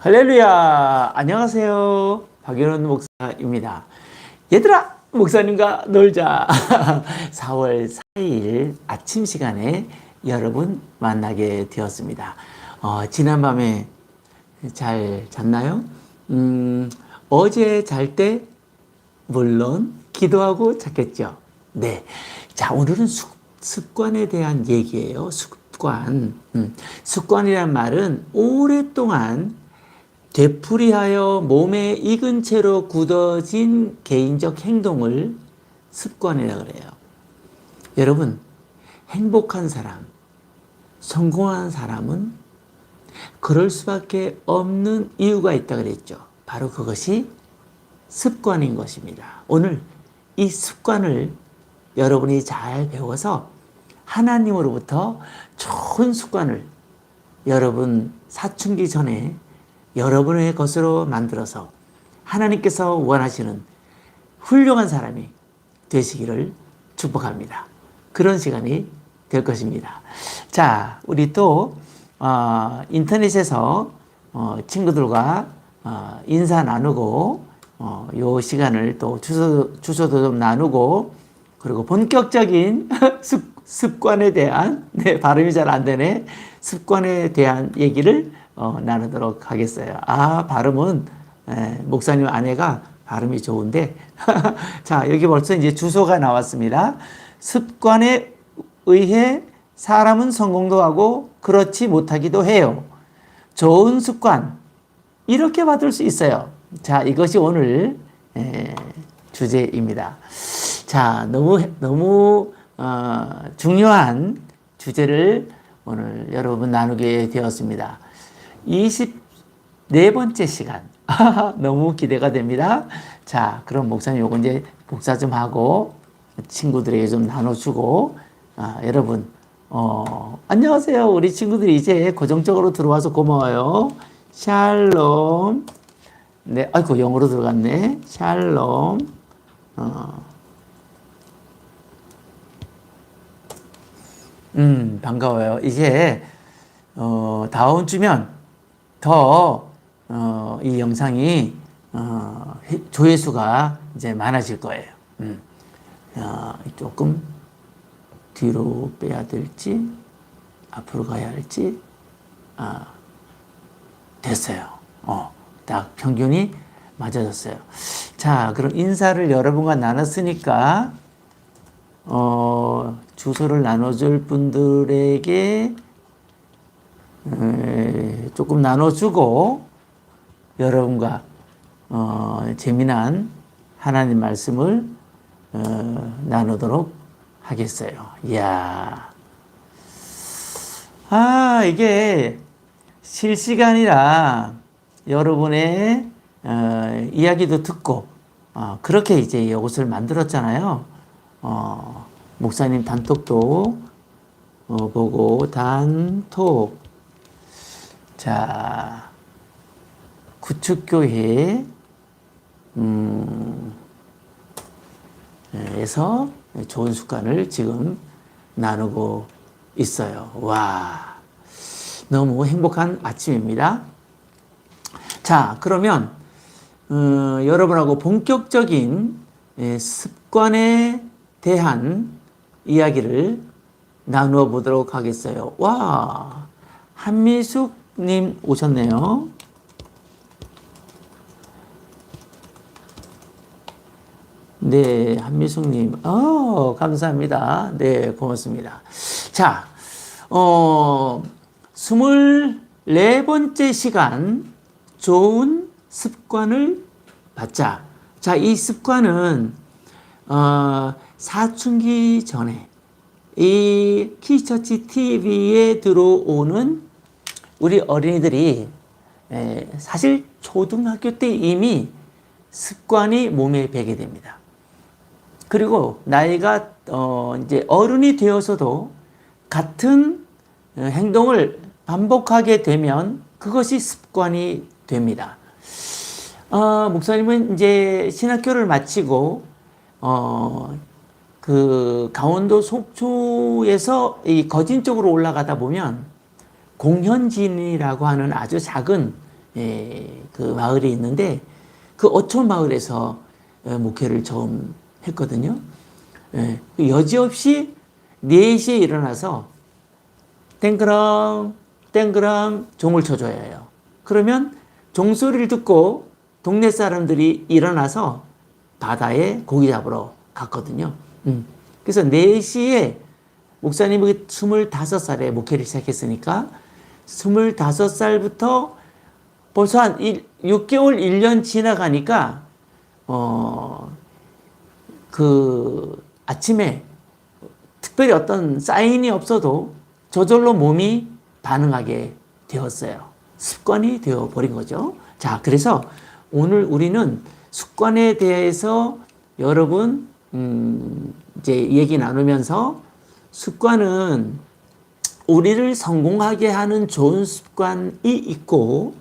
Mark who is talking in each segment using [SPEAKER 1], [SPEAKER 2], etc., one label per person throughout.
[SPEAKER 1] 할렐루야! 안녕하세요. 박연원 목사입니다. 얘들아! 목사님과 놀자! 4월 4일 아침 시간에 여러분 만나게 되었습니다. 어, 지난밤에 잘 잤나요? 음, 어제 잘 때 물론 기도하고 잤겠죠. 네. 자, 오늘은 습, 습관에 대한 얘기예요. 습관. 음, 습관이란 말은 오랫동안 되풀이하여 몸에 익은 채로 굳어진 개인적 행동을 습관이라 그래요. 여러분, 행복한 사람, 성공한 사람은 그럴 수밖에 없는 이유가 있다 그랬죠. 바로 그것이 습관인 것입니다. 오늘 이 습관을 여러분이 잘 배워서 하나님으로부터 좋은 습관을 여러분 사춘기 전에 여러분의 것으로 만들어서 하나님께서 원하시는 훌륭한 사람이 되시기를 축복합니다. 그런 시간이 될 것입니다. 자, 우리 또 어, 인터넷에서 어, 친구들과 어, 인사 나누고 어, 요 시간을 또 주소, 주소도 좀 나누고 그리고 본격적인 습, 습관에 대한 네, 발음이 잘 안 되네 습관에 대한 얘기를 어, 나누도록 하겠어요. 아 발음은 에, 목사님 아내가 발음이 좋은데 자 여기 벌써 이제 주소가 나왔습니다. 습관에 의해 사람은 성공도 하고 그렇지 못하기도 해요. 좋은 습관 이렇게 받을 수 있어요. 자 이것이 오늘 에, 주제입니다. 자 너무 너무 어, 중요한 주제를 오늘 여러분 나누게 되었습니다. 24번째 시간. 너무 기대가 됩니다. 자, 그럼 목사님 요거 이제 복사 좀 하고 친구들에게 좀 나눠주고, 아, 여러분, 어, 안녕하세요. 우리 친구들이 이제 고정적으로 들어와서 고마워요. 샬롬. 네, 아이고, 영어로 들어갔네. 샬롬. 어. 음, 반가워요. 이제, 어, 다음 주면 더, 어, 이 영상이, 어, 조회수가 이제 많아질 거예요. 음. 어, 조금 뒤로 빼야 될지, 앞으로 가야 할지, 아, 됐어요. 어, 딱 평균이 맞아졌어요. 자, 그럼 인사를 여러분과 나눴으니까, 어, 주소를 나눠줄 분들에게 에, 조금 나눠주고 여러분과 어, 재미난 하나님 말씀을 어, 나누도록 하겠어요. 이야. 아, 이게 실시간이라 여러분의 어, 이야기도 듣고 어, 그렇게 이제 이것을 만들었잖아요. 어, 목사님 단톡도 어, 보고 단톡 자 구축교회 음, 에서 좋은 습관을 지금 나누고 있어요. 와 너무 행복한 아침입니다. 자 그러면 어, 여러분하고 본격적인 예, 습관에 대한 이야기를 나누어 보도록 하겠어요. 와, 한미숙 님 오셨네요. 네, 한미숙님. 어, 감사합니다. 네, 고맙습니다. 자, 어, 24번째 시간, 좋은 습관을 받자. 자, 이 습관은, 어, 사춘기 전에 이 키처치 TV에 들어오는 우리 어린이들이 에, 사실 초등학교 때 이미 습관이 몸에 배게 됩니다. 그리고 나이가 어 이제 어른이 되어서도 같은 어, 행동을 반복하게 되면 그것이 습관이 됩니다. 어, 목사님은 이제 신학교를 마치고 어, 그 강원도 속초에서 이 거진 쪽으로 올라가다 보면 공현진이라고 하는 아주 작은 예, 그 마을이 있는데 그 어촌 마을에서 어, 목회를 처음 했거든요. 예, 여지없이 4시에 일어나서 땡그랑 땡그랑 종을 쳐줘야 해요. 그러면 종소리를 듣고 동네 사람들이 일어나서 바다에 고기 잡으러 갔거든요. 음. 그래서 4시에 목사님이 25살에 목회를 시작했으니까 25살부터 벌써 한 1, 6개월, 1년 지나가니까, 어, 그 아침에 특별히 어떤 사인이 없어도 저절로 몸이 반응하게 되었어요. 습관이 되어 버린 거죠. 자, 그래서 오늘 우리는 습관에 대해서 여러분, 음, 이제 얘기 나누면서 습관은 우리를 성공하게 하는 좋은 습관이 있고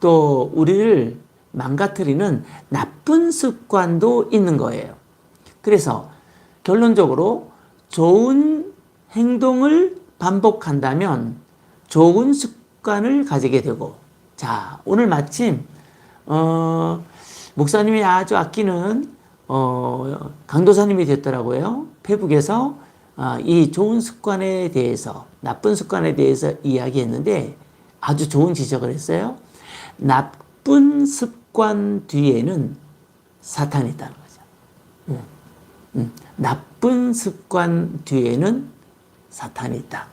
[SPEAKER 1] 또 우리를 망가뜨리는 나쁜 습관도 있는 거예요. 그래서 결론적으로 좋은 행동을 반복한다면 좋은 습관을 가지게 되고 자 오늘 마침 어, 목사님이 아주 아끼는 어, 강도사님이 됐더라고요. 페북에서 아, 이 좋은 습관에 대해서 나쁜 습관에 대해서 이야기했는데 아주 좋은 지적을 했어요. 나쁜 습관 뒤에는 사탄이 있다는 거죠. 음, 음. 나쁜 습관 뒤에는 사탄이 있다.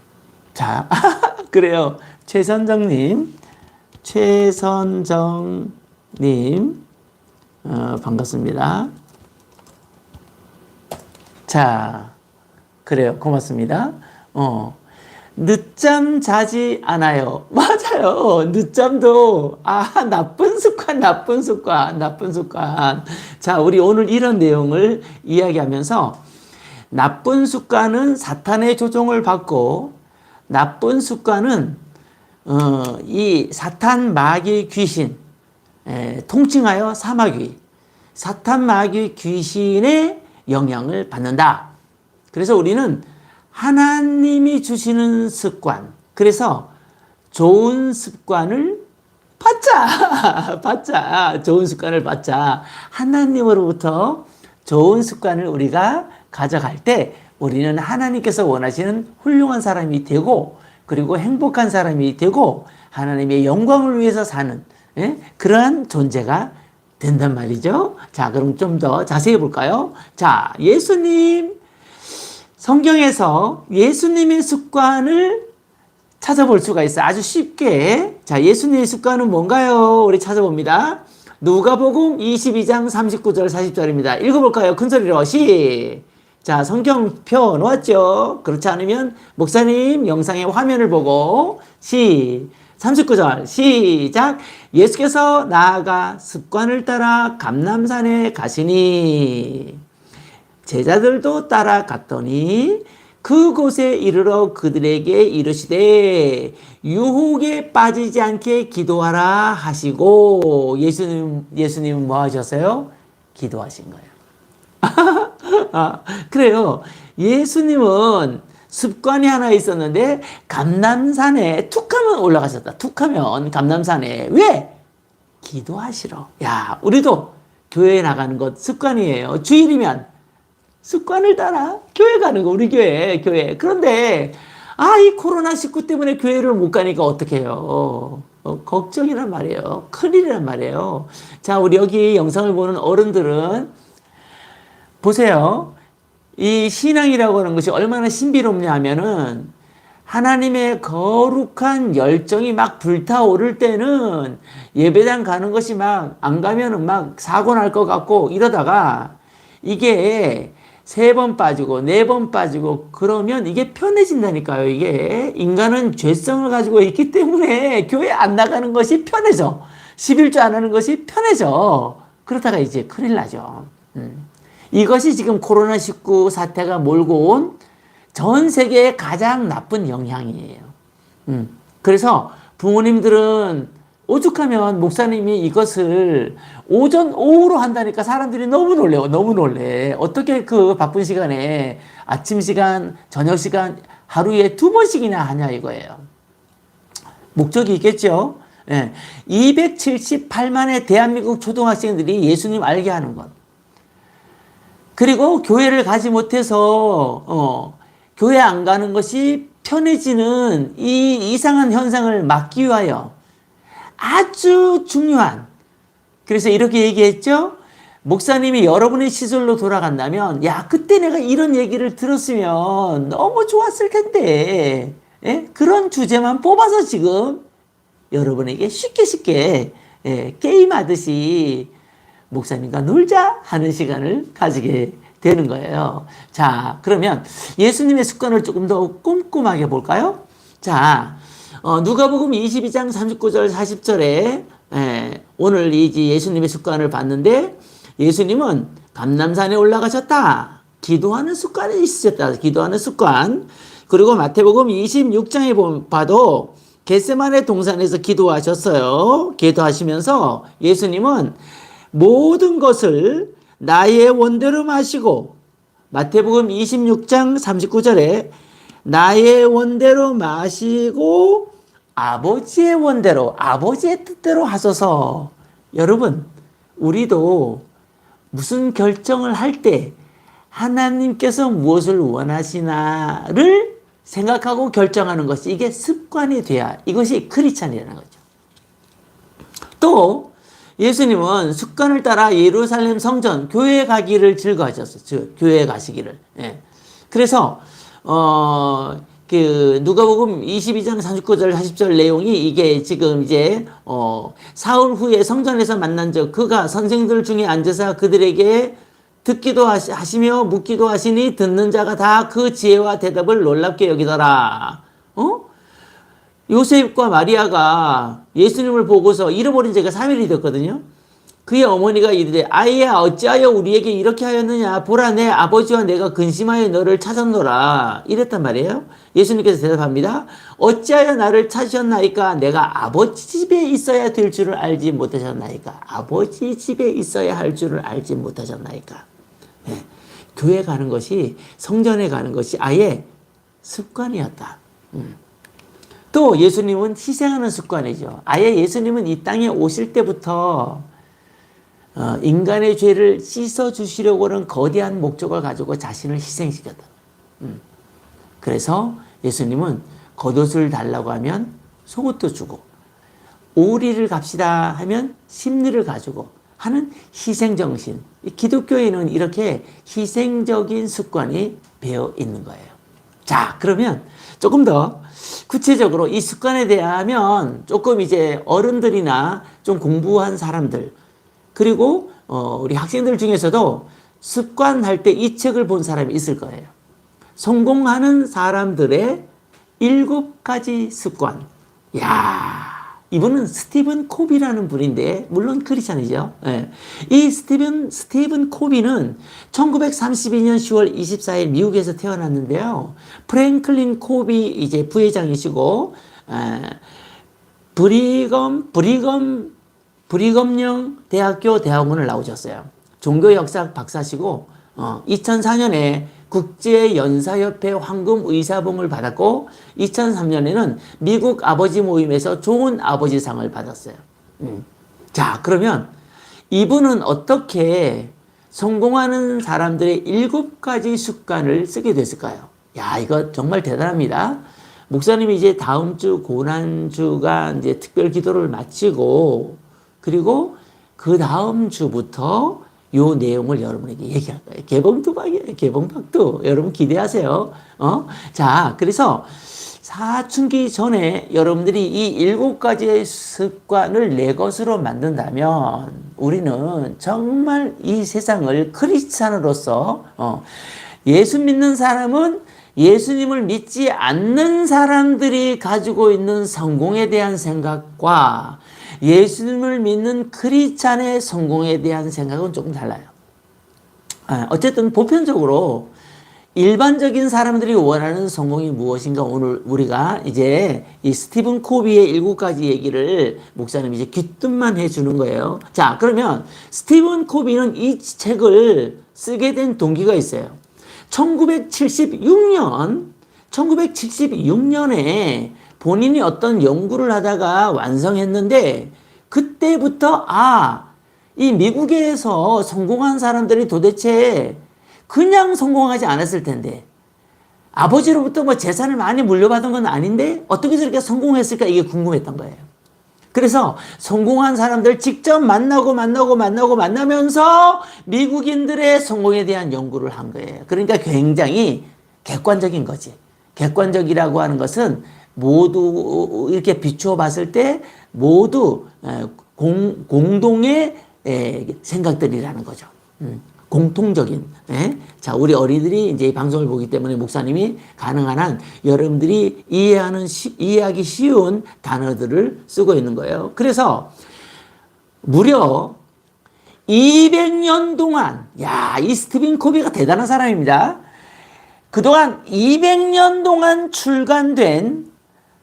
[SPEAKER 1] 자, 그래요. 최선정님, 최선정님, 어, 반갑습니다. 자, 그래요. 고맙습니다. 어. 늦잠 자지 않아요. 맞아요. 늦잠도, 아, 나쁜 습관, 나쁜 습관, 나쁜 습관. 자, 우리 오늘 이런 내용을 이야기하면서 나쁜 습관은 사탄의 조종을 받고 나쁜 습관은, 어, 이 사탄 마귀 귀신, 에, 통칭하여 사마귀, 사탄 마귀 귀신의 영향을 받는다. 그래서 우리는 하나님이 주시는 습관, 그래서 좋은 습관을 받자, 받자, 좋은 습관을 받자. 하나님으로부터 좋은 습관을 우리가 가져갈 때 우리는 하나님께서 원하시는 훌륭한 사람이 되고 그리고 행복한 사람이 되고 하나님의 영광을 위해서 사는 예? 그러한 존재가 된단 말이죠. 자, 그럼 좀 더 자세히 볼까요? 자, 예수님 성경에서 예수님의 습관을 찾아볼 수가 있어요. 아주 쉽게. 자, 예수님의 습관은 뭔가요? 우리 찾아봅니다. 누가복음 22장 39절 40절입니다. 읽어볼까요? 큰 소리로 시. 자, 성경 펴 놓았죠? 그렇지 않으면 목사님 영상의 화면을 보고 시. 39절 시작 예수께서 나아가 습관을 따라 감남산에 가시니 제자들도 따라갔더니 그곳에 이르러 그들에게 이르시되 유혹에 빠지지 않게 기도하라 하시고 예수님 예수님 뭐 하셨어요? 기도하신 거예요. 아, 그래요. 예수님은 습관이 하나 있었는데 감남산에 툭하면 올라가셨다. 툭하면 감남산에 왜? 기도하시러. 야, 우리도 교회에 나가는 것 습관이에요. 주일이면 습관을 따라 교회 가는 거 우리 교회 교회. 그런데 아 이 코로나 19 때문에 교회를 못 가니까 어떡해요? 어, 걱정이란 말이에요. 큰일이란 말이에요. 자 우리 여기 영상을 보는 어른들은 보세요. 이 신앙이라고 하는 것이 얼마나 신비롭냐 하면은 하나님의 거룩한 열정이 막 불타오를 때는 예배당 가는 것이 막 안 가면은 막 사고 날 것 같고 이러다가 이게 세 번 빠지고 네 번 빠지고 그러면 이게 편해진다니까요. 이게 인간은 죄성을 가지고 있기 때문에 교회 안 나가는 것이 편해져. 11조 안 하는 것이 편해져. 그러다가 이제 큰일 나죠. 음. 이것이 지금 코로나19 사태가 몰고 온 전 세계의 가장 나쁜 영향이에요. 음. 그래서 부모님들은 오죽하면 목사님이 이것을 오전, 오후로 한다니까 사람들이 너무 놀래요. 너무 놀래. 어떻게 그 바쁜 시간에 아침 시간, 저녁 시간 하루에 두 번씩이나 하냐 이거예요. 목적이 있겠죠? 예. 278만의 대한민국 초등학생들이 예수님 알게 하는 것. 그리고 교회를 가지 못해서 어, 교회 안 가는 것이 편해지는 이 이상한 현상을 막기 위하여 아주 중요한 그래서 이렇게 얘기했죠. 목사님이 여러분의 시절로 돌아간다면 야 그때 내가 이런 얘기를 들었으면 너무 좋았을 텐데 예? 그런 주제만 뽑아서 지금 여러분에게 쉽게 쉽게 예, 게임하듯이 목사님과 놀자 하는 시간을 가지게 되는 거예요. 자, 그러면 예수님의 습관을 조금 더 꼼꼼하게 볼까요? 자, 어, 누가복음 22장 39절 40절에 예, 오늘 이 예수님의 습관을 봤는데 예수님은 감남산에 올라가셨다. 기도하는 습관이 있으셨다. 기도하는 습관. 그리고 마태복음 26장에 봐도 겟세만의 동산에서 기도하셨어요. 기도하시면서 예수님은 모든 것을 나의 원대로 마시고 마태복음 26장 39절에 나의 원대로 마시고 아버지의 원대로 아버지의 뜻대로 하소서. 여러분, 우리도 무슨 결정을 할 때 하나님께서 무엇을 원하시나를 생각하고 결정하는 것이 이게 습관이 돼야 이것이 크리스찬이라는 거죠. 또 예수님은 습관을 따라 예루살렘 성전 교회에 가기를 즐거워하셨어요. 즉 교회에 가시기를. 예. 그래서 어, 그 누가복음 22장 39절 40절 내용이 이게 지금 이제 어, 사흘 후에 성전에서 만난 적 그가 선생들 중에 앉아서 그들에게 듣기도 하시며 묻기도 하시니 듣는 자가 다 그 지혜와 대답을 놀랍게 여기더라. 어? 요셉과 마리아가 예수님을 보고서 잃어버린 지가 3일이 됐거든요. 그의 어머니가 이르되 아이야 어찌하여 우리에게 이렇게 하였느냐 보라 내 아버지와 내가 근심하여 너를 찾았노라 이랬단 말이에요. 예수님께서 대답합니다. 어찌하여 나를 찾으셨나이까 내가 아버지 집에 있어야 될 줄을 알지 못하셨나이까 아버지 집에 있어야 할 줄을 알지 못하셨나이까 네. 교회 가는 것이 성전에 가는 것이 아예 습관이었다. 음. 또 예수님은 희생하는 습관이죠. 아예 예수님은 이 땅에 오실 때부터 어, 인간의 죄를 씻어 주시려고는 거대한 목적을 가지고 자신을 희생시켰다. 음. 그래서 예수님은 겉옷을 달라고 하면 속옷도 주고 오리를 갑시다 하면 심리를 가지고 하는 희생 정신. 기독교에는 이렇게 희생적인 습관이 배어 있는 거예요. 자, 그러면 조금 더 구체적으로 이 습관에 대하면 조금 이제 어른들이나 좀 공부한 사람들 그리고 어 우리 학생들 중에서도 습관할 때 이 책을 본 사람이 있을 거예요. 성공하는 사람들의 일곱 가지 습관. 야, 이분은 스티븐 코비라는 분인데 물론 크리스찬이죠. 예. 이 스티븐 스티븐 코비는 1932년 10월 24일 미국에서 태어났는데요. 프랭클린 코비 이제 부회장이시고 에, 브리검 브리검 브리검령 대학교 대학원을 나오셨어요. 종교역사 박사시고 어, 2004년에 국제연사협회 황금의사봉을 받았고 2003년에는 미국 아버지 모임에서 좋은 아버지상을 받았어요. 음. 자 그러면 이분은 어떻게 성공하는 사람들의 일곱 가지 습관을 쓰게 됐을까요? 야 이거 정말 대단합니다. 목사님이 이제 다음 주 고난주가 이제 특별 기도를 마치고 그리고 그 다음 주부터 요 내용을 여러분에게 얘기할 거예요. 개봉두박이에요. 개봉박두. 여러분 기대하세요. 어? 자, 그래서 사춘기 전에 여러분들이 이 일곱 가지의 습관을 내 것으로 만든다면 우리는 정말 이 세상을 크리스찬으로서 어, 예수 믿는 사람은 예수님을 믿지 않는 사람들이 가지고 있는 성공에 대한 생각과 예수님을 믿는 크리스찬의 성공에 대한 생각은 조금 달라요. 아, 어쨌든 보편적으로 일반적인 사람들이 원하는 성공이 무엇인가 오늘 우리가 이제 이 스티븐 코비의 일곱 가지 얘기를 목사님이 이제 귀뜸만 해주는 거예요. 자, 그러면 스티븐 코비는 이 책을 쓰게 된 동기가 있어요. 1976년, 1976년에 본인이 어떤 연구를 하다가 완성했는데 그때부터 아, 이 미국에서 성공한 사람들이 도대체 그냥 성공하지 않았을 텐데 아버지로부터 뭐 재산을 많이 물려받은 건 아닌데 어떻게 저렇게 성공했을까 이게 궁금했던 거예요. 그래서 성공한 사람들 직접 만나고 만나고 만나고 만나면서 미국인들의 성공에 대한 연구를 한 거예요. 그러니까 굉장히 객관적인 거지. 객관적이라고 하는 것은 모두 이렇게 비추어 봤을 때 모두 공, 공동의 생각들이라는 거죠. 음, 공통적인. 예? 자, 우리 어린이들이 이제 이 방송을 보기 때문에 목사님이 가능한 한 여러분들이 이해하는, 시, 이해하기 쉬운 단어들을 쓰고 있는 거예요. 그래서 무려 200년 동안, 야, 이 스티븐 코비가 대단한 사람입니다. 그동안 200년 동안 출간된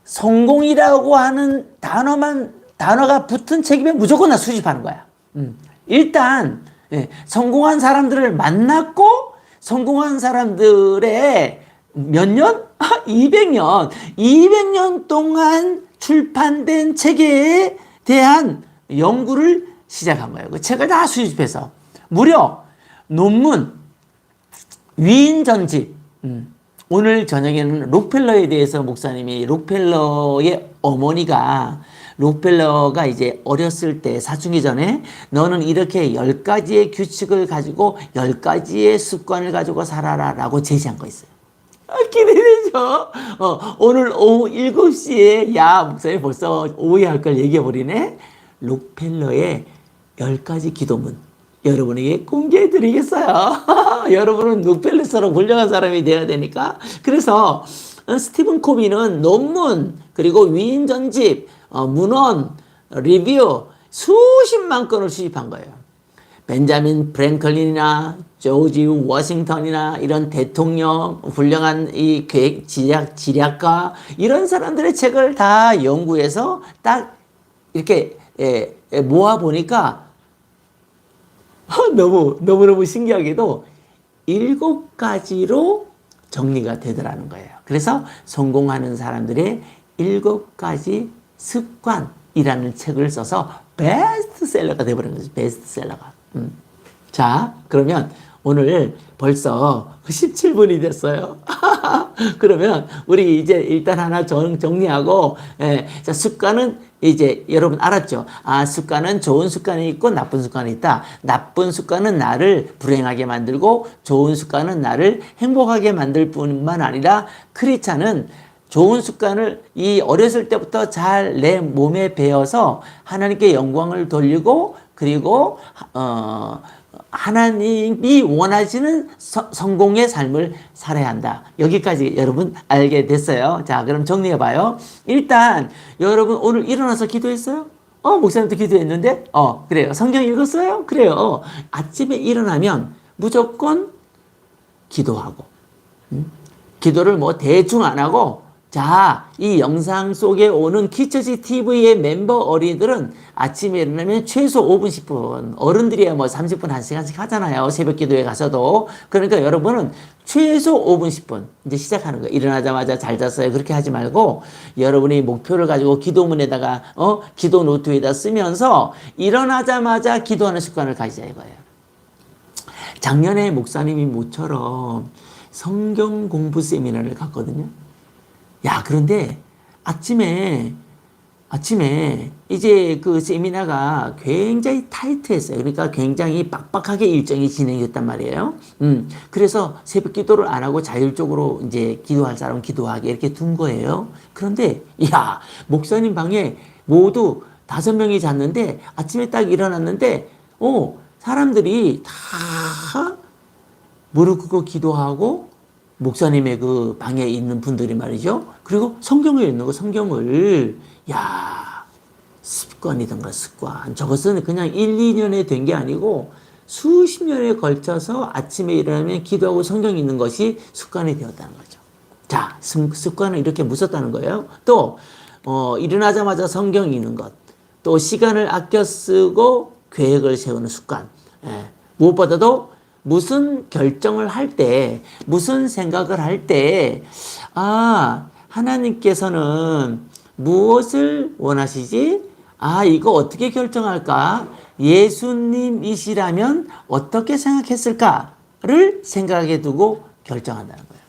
[SPEAKER 1] 성공이라고 하는 단어만, 단어가 붙은 책이면 무조건 나 수집하는 거야. 음. 일단, 예, 성공한 사람들을 만났고, 성공한 사람들의 몇 년? 200년. 200년 동안 출판된 책에 대한 연구를 시작한 거예요. 그 책을 다 수집해서. 무려 논문, 위인 전집, 음. 오늘 저녁에는 록펠러에 대해서 목사님이 록펠러의 어머니가 록펠러가 이제 어렸을 때 사춘기 전에 너는 이렇게 열 가지의 규칙을 가지고 열 가지의 습관을 가지고 살아라 라고 제시한 거 있어요. 아, 기대되죠? 어, 오늘 오후 7시에 야 목사님 벌써 오후에 할 걸 얘기해 버리네. 록펠러의 열 가지 기도문. 여러분에게 공개해 드리겠어요. 여러분은 록펠러처럼 훌륭한 사람이 돼야 되니까. 그래서 어, 스티븐 코비는 논문 그리고 위인 전집 어, 문헌, 리뷰 수십만 건을 수집한 거예요. 벤자민 프랭클린이나 조지 워싱턴이나 이런 대통령, 훌륭한 이 계획 지략, 지략가 이런 사람들의 책을 다 연구해서 딱 이렇게 예, 예, 모아 보니까 너무 너무너무 신기하게도 일곱 가지로 정리가 되더라는 거예요. 그래서 성공하는 사람들의 일곱 가지 습관이라는 책을 써서 베스트셀러가 돼버린 거죠. 베스트셀러가. 음. 자, 그러면 오늘 벌써 17분이 됐어요. 그러면 우리 이제 일단 하나 정, 정리하고, 예, 자, 습관은 이제 여러분 알았죠? 아, 습관은 좋은 습관이 있고 나쁜 습관이 있다. 나쁜 습관은 나를 불행하게 만들고 좋은 습관은 나를 행복하게 만들 뿐만 아니라 크리스찬은 좋은 습관을 이 어렸을 때부터 잘 내 몸에 배어서 하나님께 영광을 돌리고 그리고 어 하나님이 원하시는 서, 성공의 삶을 살아야 한다. 여기까지 여러분 알게 됐어요. 자, 그럼 정리해 봐요. 일단 여러분 오늘 일어나서 기도했어요? 어, 목사님도 기도했는데? 어, 그래요. 성경 읽었어요? 그래요. 아침에 일어나면 무조건 기도하고, 음? 기도를 뭐 대충 안 하고 자, 이 영상 속에 오는 키처지 TV의 멤버 어린이들은 아침에 일어나면 최소 5분, 10분, 어른들이야 뭐 30분, 1시간씩 하잖아요. 새벽 기도에 가서도. 그러니까 여러분은 최소 5분, 10분 이제 시작하는 거예요. 일어나자마자 잘 잤어요. 그렇게 하지 말고 여러분이 목표를 가지고 기도문에다가, 어, 기도 노트에다 쓰면서 일어나자마자 기도하는 습관을 가지자 이거예요. 작년에 목사님이 모처럼 성경 공부 세미나를 갔거든요. 야, 그런데 아침에, 아침에 이제 그 세미나가 굉장히 타이트했어요. 그러니까 굉장히 빡빡하게 일정이 진행됐단 말이에요. 음, 그래서 새벽 기도를 안 하고 자율적으로 이제 기도할 사람 기도하게 이렇게 둔 거예요. 그런데, 야, 목사님 방에 모두 다섯 명이 잤는데 아침에 딱 일어났는데, 어, 사람들이 다 무릎 꿇고 기도하고 목사님의 그 방에 있는 분들이 말이죠. 그리고 성경을 읽는 거, 성경을, 야 습관이던가 습관. 저것은 그냥 1, 2년에 된 게 아니고 수십 년에 걸쳐서 아침에 일어나면 기도하고 성경 읽는 것이 습관이 되었다는 거죠. 자, 습관은 이렇게 무섭다는 거예요. 또, 어, 일어나자마자 성경 읽는 것. 또 시간을 아껴 쓰고 계획을 세우는 습관. 예. 무엇보다도 무슨 결정을 할 때, 무슨 생각을 할 때, 아, 하나님께서는 무엇을 원하시지? 아, 이거 어떻게 결정할까? 예수님이시라면 어떻게 생각했을까를 생각해 두고 결정한다는 거예요.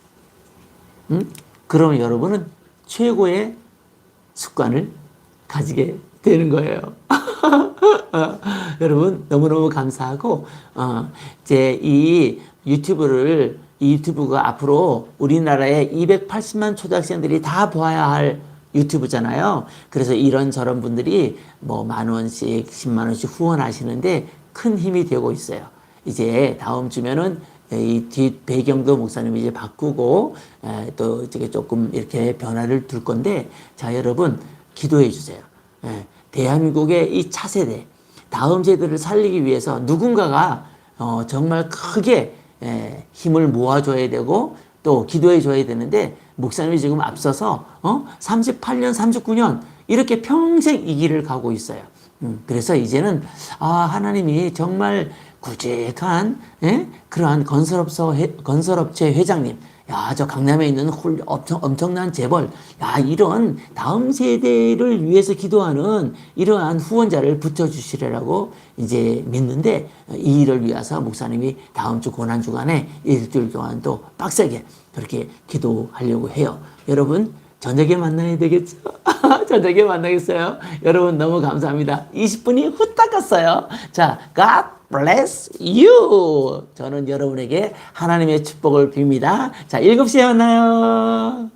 [SPEAKER 1] 음? 그러면 여러분은 최고의 습관을 가지게 되는 거예요. 어, 여러분 너무너무 감사하고 어, 이제 이 유튜브를 이 유튜브가 앞으로 우리나라의 280만 초등학생들이 다 보아야 할 유튜브잖아요. 그래서 이런 저런 분들이 뭐 만 원씩, 10만 원씩 후원하시는데 큰 힘이 되고 있어요. 이제 다음 주면은 이 뒷 배경도 목사님이 이제 바꾸고 에, 또 이렇게 조금 이렇게 변화를 둘 건데 자 여러분 기도해 주세요. 예, 대한민국의 이 차세대 다음 세대를 살리기 위해서 누군가가 어, 정말 크게 에, 힘을 모아줘야 되고 또 기도해 줘야 되는데 목사님이 지금 앞서서 어? 38년, 39년 이렇게 평생 이 길을 가고 있어요. 음, 그래서 이제는 아 하나님이 정말 굵직한 예? 그러한 건설업소 회- 건설업체 회장님 야, 저 강남에 있는 홀, 엄청, 엄청난 재벌, 야, 이런 다음 세대를 위해서 기도하는 이러한 후원자를 붙여주시려고 이제 믿는데 이 일을 위해서 목사님이 다음 주 고난 주간에 일주일 동안 또 빡세게 그렇게 기도하려고 해요. 여러분, 저녁에 만나야 되겠죠? 저녁에 만나겠어요? 여러분, 너무 감사합니다. 20분이 후딱 갔어요. 자, God bless you. 저는 여러분에게 하나님의 축복을 빕니다. 자, 7시에 만나요.